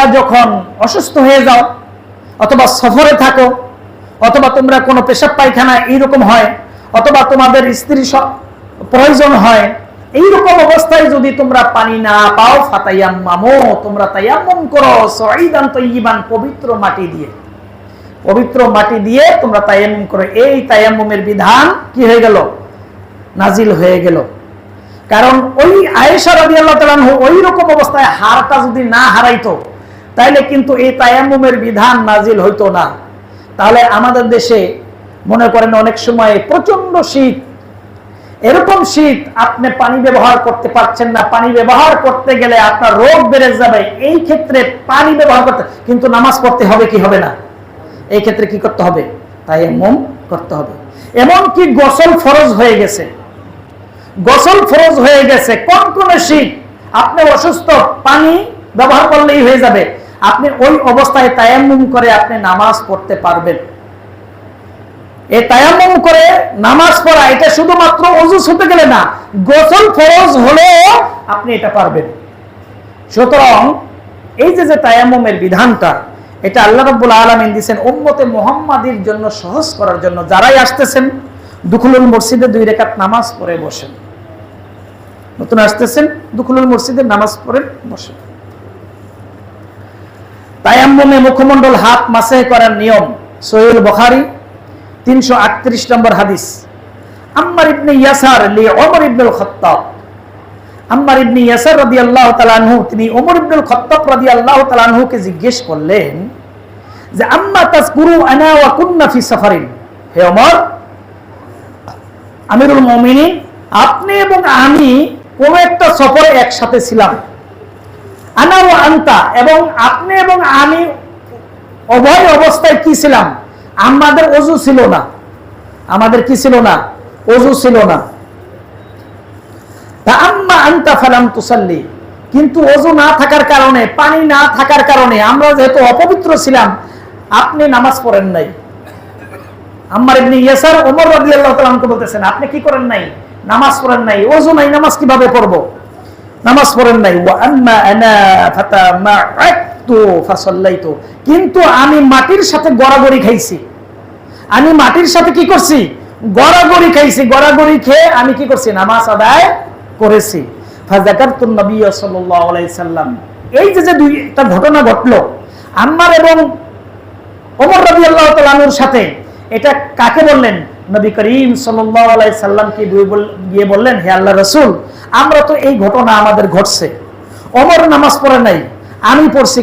তোমরা যখন অসুস্থ হয়ে যাও, অথবা সফরে থাকো, অথবা তোমরা কোনো পেশাব পায়খানা এইরকম হয়, অথবা তোমাদের স্ত্রী প্রয়োজন হয়, এইরকম অবস্থায় যদি তোমরা পানি না পাও ফাতাইয়াম মামো তোমরা তাইয়াম্মম করো, সঈদান তৈবান পবিত্র মাটি দিয়ে। পবিত্র মাটি দিয়ে তোমরা তায়াম্মুম করো। এই তায়াম্মুমের বিধান কি হয়ে গেল? নাজিল হয়ে গেল। কারণ ওই আয়েশা রাদিয়াল্লাহু তাআলা ওই রকম অবস্থায় হারটা যদি না হারাইতো তাইলে কিন্তু এই তায়াম্মুমের বিধান নাজিল হইতো না। তাহলে আমাদের দেশে মনে করেন অনেক সময় প্রচণ্ড শীত। এরকম শীত আপনি পানি ব্যবহার করতে পারছেন না। পানি ব্যবহার করতে গেলে আপনার রোগ বেড়ে যাবে। এই ক্ষেত্রে পানি ব্যবহার করতে কিন্তু নামাজ পড়তে হবে কি হবে না? এই ক্ষেত্রে কি করতে হবে? তাই মম করতে হবে। এমনকি গোসল ফরজ হয়ে গেছে। গোসল ফরজ হয়ে গেছে। কোন কোন শীত আপনি অসুস্থ, পানি ব্যবহার করলেই হয়ে যাবে। আপনি ওই অবস্থায় তায়াম্মুম করে আপনি নামাজ পড়তে পারবেন। এই তায়াম্মুম করে নামাজ পড়া, এটা শুধুমাত্র অজু হতে গেলে না, গোসল ফরজ হলেও আপনি এটা পারবেন। সুতরাং এই যে যে তায়াম্মুমের বিধানটা, এটা আল্লাহ রাব্বুল আলামিন দিয়েছেন উম্মতে মুহাম্মাদির জন্য সহজ করার জন্য। যারাই আসতেছেন, দুখুলুল মসজিদে দুই রেখাত নামাজ পড়ে বসেন। নতুন আসতেছেন, দুখুলুল মসজিদে নামাজ পড়ে বসেন। তায়াম্মুমে মুখমণ্ডল হাত মাসে করার নিয়ম সোহেল বখারি, তিনশো আটত্রিশ নম্বর হাদিস। আম্মার ইবনে ইয়াসার লি ওমর ইবনুল খত্তাব। আম্মার ইবনে ইয়াসার রাদিয়াল্লাহু তাআলা আনহু, তিনি ওমর ইবনুল খত্তাব রাদিয়াল্লাহু তাআলা আনহুকে জিজ্ঞেস করলেন যে, আম্মা তাজকুরু আনা ওয়া কুন্না ফি সাফারিন? হে ওমর, আমিরুল মুমিনিন, আপনি এবং আমি কোন একটা সফরে একসাথে ছিলাম। আনা আন্তা এবং আপনি এবং আমি উভয় অবস্থায় কি ছিলাম? আমাদের অজু ছিল না। আমাদের কি ছিল না? অজু ছিল না। আম্মা আন্তা ফালাম তুসাল্লি। কিন্তু অজু না থাকার কারণে, পানি না থাকার কারণে আমরা যেহেতু অপবিত্র ছিলাম, আপনি নামাজ পড়েন নাই। আম্মার ইবনে ইয়াসার ওমর রাদিয়াল্লাহু বলতেছেন, আপনি কি করেন নাই? নামাজ পড়েন নাই। অজু নাই, নামাজ কীভাবে পড়ব? নামাজ পড়েন নাই। কিন্তু আমি মাটির সাথে গড়াগড়ি খাইছি। আমি মাটির সাথে কি করছি? গড়াগড়ি খাইছি। গড়াগড়ি খেয়ে আমি কি করছি? নামাজ আদায় করেছি। এই যে যে দুইটা ঘটনা ঘটলো, আম্মার এবং ওমর রবি আল্লাহ সাথে, এটা কাকে বললেন? নবী করিম সাল্লাই সাল্লামকে গিয়ে বললেন, হে আল্লাহ রসুল, আমরা তো এই ঘটনা আমাদের ঘটছে। অমর নামাজ পড়ে নাই, আমি পড়ছি